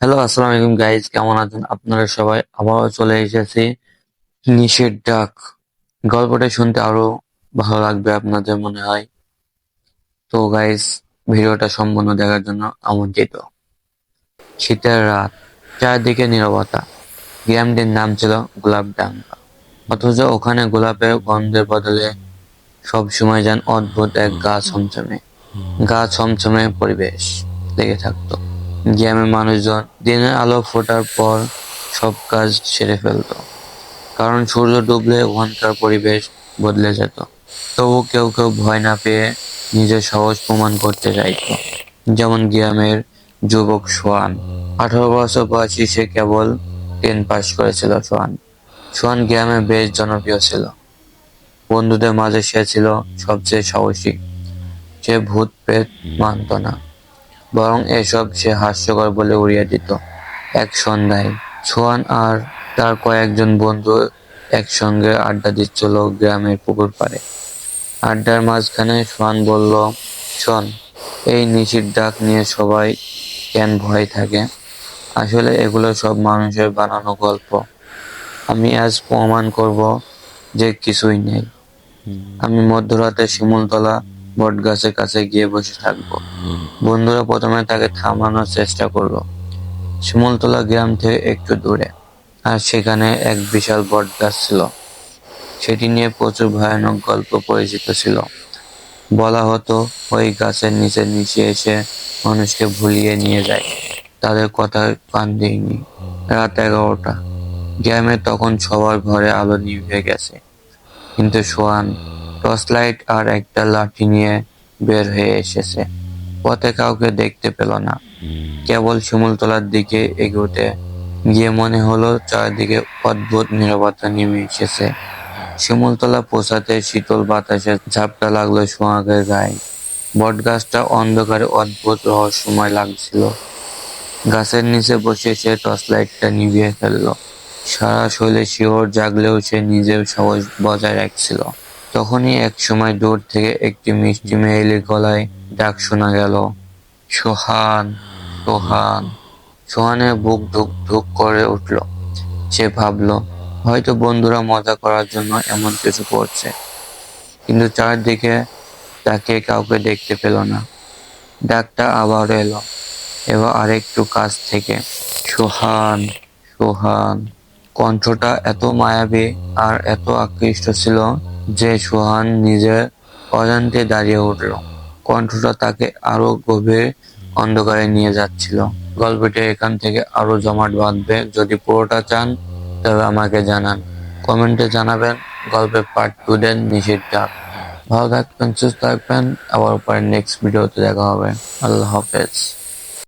Hello আসসালামু আলাইকুম guys কেমন আছেন? আপনারা সবাই আবারও চলে এসেছি নিষেধ ডাক। গল্পটা শুনতে আরও ভালো লাগবে আপনাদের মনে হয়। তো গাইজ ভিডিওটা সম্পূর্ণ দেখার জন্য আমন্ত্রিত। শীতের রাত, চারদিকে নিরবতা। গ্রামটির নাম ছিল গোলাপডাঙ্গা অথচ ওখানে গোলাপের গন্ধের বদলে সব সময় যেন অদ্ভুত এক গা ছমছমে। গা ছমছমে পরিবেশ লেগে থাকতো। গ্রামের মানুষজন দিনের আলো ফোটার পর সব কাজ সেরে ফেলত। কারণ সূর্য ডুবলে ওখানকার পরিবেশ বদলে যেত। তবু কেউ কেউ ভয় না পেয়ে নিজের সাহস প্রমাণ করতে চাইত। যেমন গ্রামের যুবক সোয়ান। আঠারো বছর বয়সী সে কেবল টেন পাস করেছিল সোয়ান। সোয়ান গ্রামে বেশ জনপ্রিয় ছিল। বন্ধুদের মাঝে সে ছিল সবচেয়ে সাহসী। সে ভূত প্রেত মানত না। বরং এসব সে হাস্যকর বলে উড়িয়ে দিত। এক সন্ধ্যায় সোয়ান আর তার কয়েকজন বন্ধু একসঙ্গে আড্ডা দিচ্ছিল গ্রামের পুকুর পাড়ে। আড্ডার মাঝখানে সোয়ান বলল, শোন, এই নিশির ডাক নিয়ে সবাই কেন ভয় থাকে? আসলে এগুলো সব মানুষের বানানো গল্প। আমি আজ প্রমাণ করব যে কিছুই নেই। আমি মধ্যরাতে শিমুলতলা বটগাছের কাছে গিয়ে বসে থাকব। বন্ধুরা প্রথমে তাকে থামানোর চেষ্টা করল। শিমুলতলা গ্রাম থেকে একটু দূরে, আর সেখানে এক বিশাল বটগাছ ছিল। সেটি নিয়ে প্রচুর ভয়ানক গল্প পরিচিত ছিল। বলা হতো, ওই গাছের নিচে নিচে এসে মানুষকে ভুলিয়ে নিয়ে যায়। তাদের কথা কান দিইনি। রাত এগারোটা। গ্রামে তখন সবার ঘরে আলো নিভে গেছে। কিন্তু সোয়ান টর্চ লাইট আর একটা লাঠি নিয়ে বের হয়ে এসেছে। পথে কাউকে দেখতে পেল না। কেবল শিমুলতলার দিকে এগোতে গিয়ে মনে হলো চারদিকে অদ্ভুত নিরাপত্তা নেমে এসেছে। শিমুলতলা পৌঁছাতে শীতল বাতাসে ঝাপটা লাগল সোহাগের গায়ে। বটগাছটা অন্ধকারে অদ্ভুত রহস্যময় লাগছিল। গাছের নিচে বসে সে টর্চ লাইটটা নিভিয়ে ফেলল। সারা শৈলে শিওর জাগলেও সে নিজের সাহস বজায় রাখছিল। তখনই এক সময় দূর থেকে একটি মিষ্টি মেয়েলির গলায় ডাক শোনা গেল, সোহান সোহান। সোহানের বুক ধুক ধুক করে উঠল। সে ভাবলো, হয়তো বন্ধুরা মজা করার জন্য এমন কিছু করছে। কিন্তু চারদিকে তাকে কাউকে দেখতে পেল না। ডাকটা আবার এলো, এবার আরেকটু কাছ থেকে, সোহান সোহান। কণ্ঠটা এত মায়াবী আর এত আকৃষ্ট ছিল যে সোহান নিজের অজান্তে দাঁড়িয়ে উঠল। কণ্ঠটা তাকে আরও গভীর অন্ধকারে নিয়ে যাচ্ছিল। গল্পটি এখান থেকে আরও জমাট বাঁধবে। যদি পুরোটা চান, তবে আমাকে জানান। কমেন্টে জানাবেন গল্পের পার্ট টু দেন ডাক ভালো থাকবেন, সুস্থ থাকবেন। আবার পরে নেক্সট ভিডিওতে দেখা হবে। আল্লাহ হাফেজ।